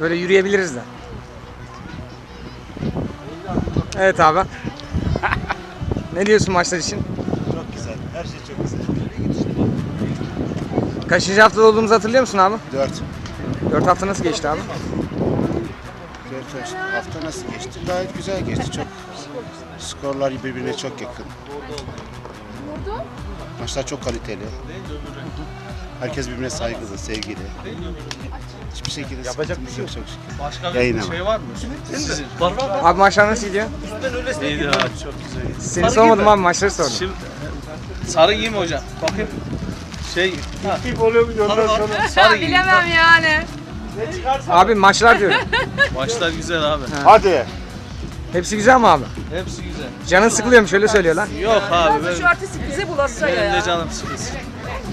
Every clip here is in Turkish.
böyle yürüyebiliriz de. Evet abi. ne diyorsun maçlar için? Çok güzel. Her şey çok güzel. Kaçıncı haftada olduğumuzu hatırlıyor musun abi? 4. 4 hafta nasıl geçti abi? 4 hafta nasıl geçti? Gayet güzel geçti. Çok skorlar birbirine çok yakın. Maçlar çok kaliteli. Herkes birbirine saygılı, sevgili. Hiçbir şekilde Yapacak bir şey yok çok şükür. Başka Yayın bir ama. şey var mı? Sizin. Var var var. Abi maçlar nasıl gidiyor? İyiydi abi çok güzel. Seni sormadım abi maçları sordum. Şimdi sarı mi hocam? Bakayım. Şey. Kim oluyor mu Sarı iyi. Bilemem yani. Abi maçlar diyorum. Maçlar güzel abi. Hadi. Hepsi güzel mi abi? Hepsi güzel. Canın sıkılıyormuş öyle söylüyorlar. Yok abi ben, artistik bize bulaşsa benim de ya. canım sıkılsın.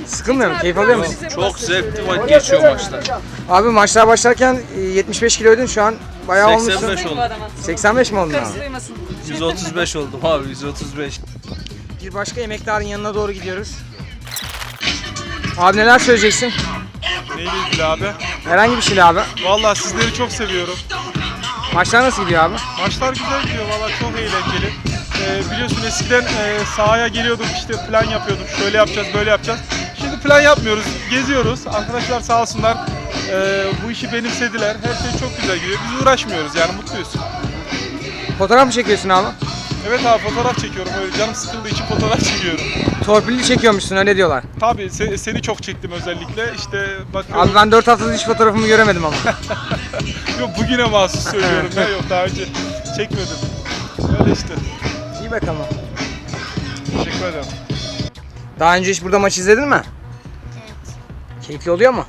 Sıkılmıyor mu? Keyif alıyor musun? Çok zevkli vakit geçiyor maçlar. Abi maçlar başlarken e, 75 kiloydun şu an bayağı olmuşsun. 85 oldu. 85 mi oldun abi? Karısı duymasın. 135 oldum abi 135. Bir başka emektarın yanına doğru gidiyoruz. Abi neler söyleyeceksin? Neyle ilgili abi? Herhangi bir şeyle abi. Vallahi sizleri çok seviyorum. Maçlar nasıl gidiyor abi? Maçlar güzel gidiyor vallahi çok eğlenceli. Ee, biliyorsun eskiden e, sahaya geliyorduk işte plan yapıyorduk. Şöyle yapacağız, böyle yapacağız. Plan yapmıyoruz, geziyoruz. Arkadaşlar sağ olsunlar e, bu işi benimsediler. Her şey çok güzel gidiyor. Biz uğraşmıyoruz yani mutluyuz. Fotoğraf mı çekiyorsun abi? Evet abi fotoğraf çekiyorum. Öyle canım sıkıldığı için fotoğraf çekiyorum. Torpilli çekiyormuşsun öyle diyorlar. Tabii se- seni çok çektim özellikle. İşte bakıyorum. Abi ben 4 haftadır hiç fotoğrafımı göremedim ama. Yok bugüne mahsus söylüyorum ya. Yok daha önce çekmedim. Öyle işte. İyi bakalım. Teşekkür ederim. Daha önce hiç burada maç izledin mi? Keyifli oluyor mu?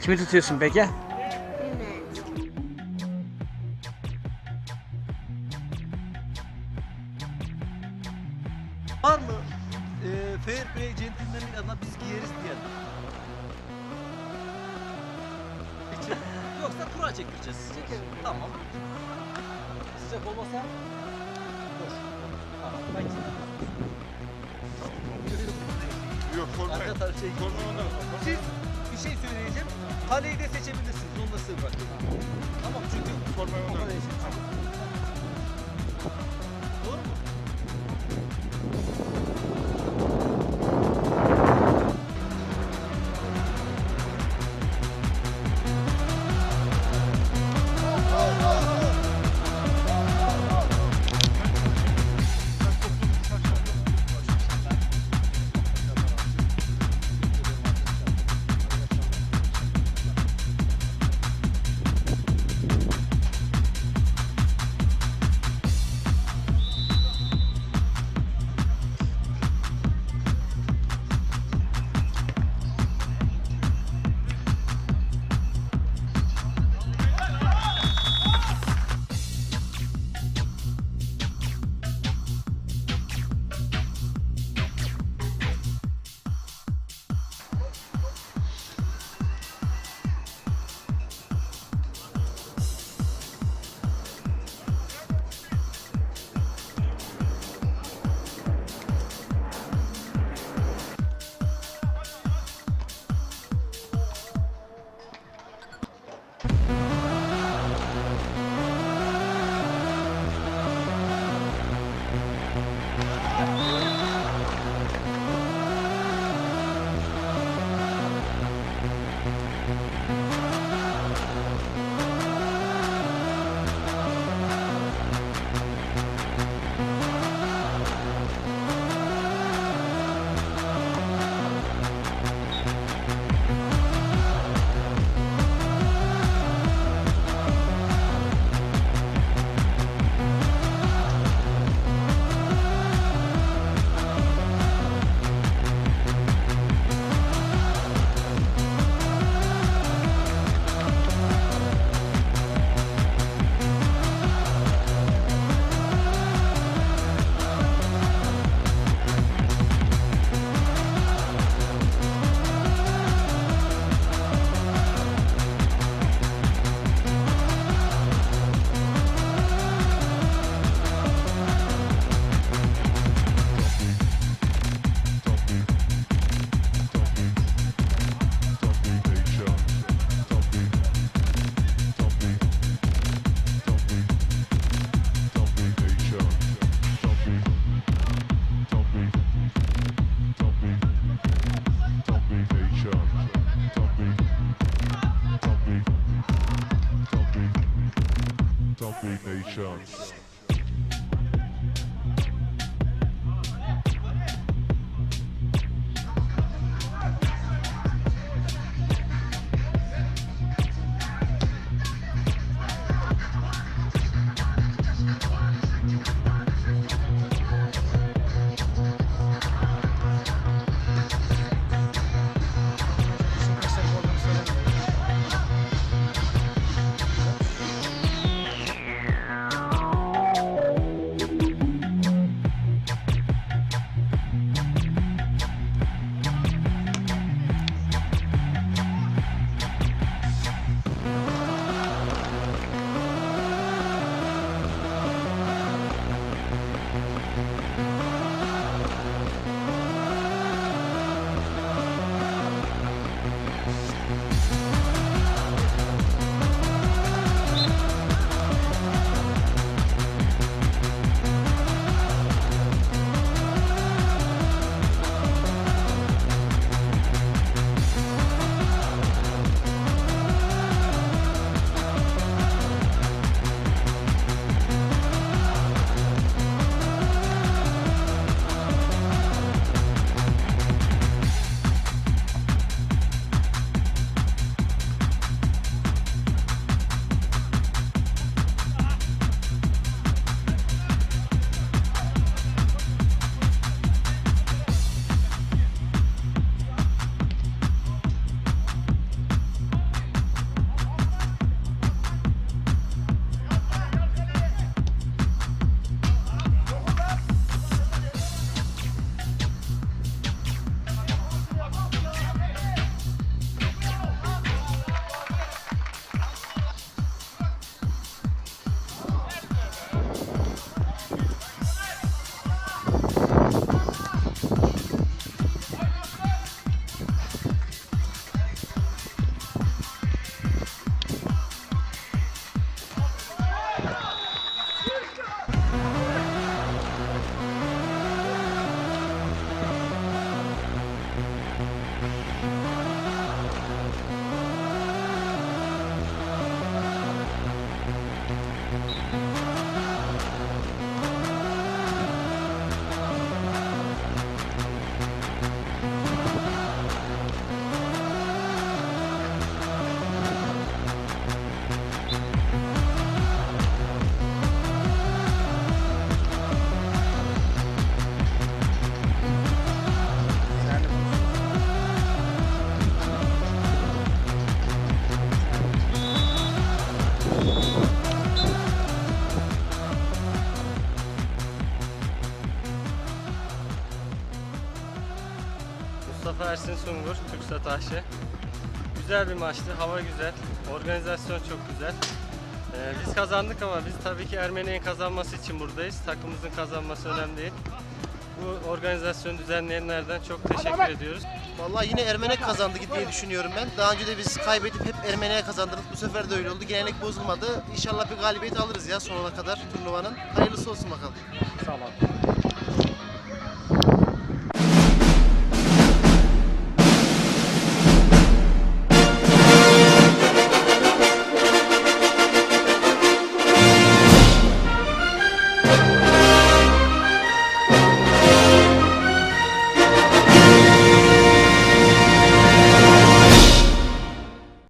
Kimi tutuyorsun peki? Var mı? Ee, fair play centilmenlik adına biz giyeriz diyen. Yoksa kura çektireceğiz. Tamam. Sıcak olmasa boş. Tamam. Ben Yok Taraf şey Siz bir şey söyleyeceğim. Kaleyi de seçebilirsiniz. Onu da size bırakıyorum. Tamam çünkü Formayı o show. Mustafa Ersin Sungur, Türksat AŞ. Güzel bir maçtı, hava güzel, organizasyon çok güzel. Ee, biz kazandık ama biz tabii ki Ermeni'nin kazanması için buradayız. Takımımızın kazanması önemli değil. Bu organizasyonu düzenleyenlerden çok teşekkür ediyoruz. Vallahi yine Ermenek kazandı diye düşünüyorum ben. Daha önce de biz kaybedip hep Ermenek'e kazandırdık. Bu sefer de öyle oldu. Gelenek bozulmadı. İnşallah bir galibiyet alırız ya sonuna kadar turnuvanın. Hayırlısı olsun bakalım. Sağ ol.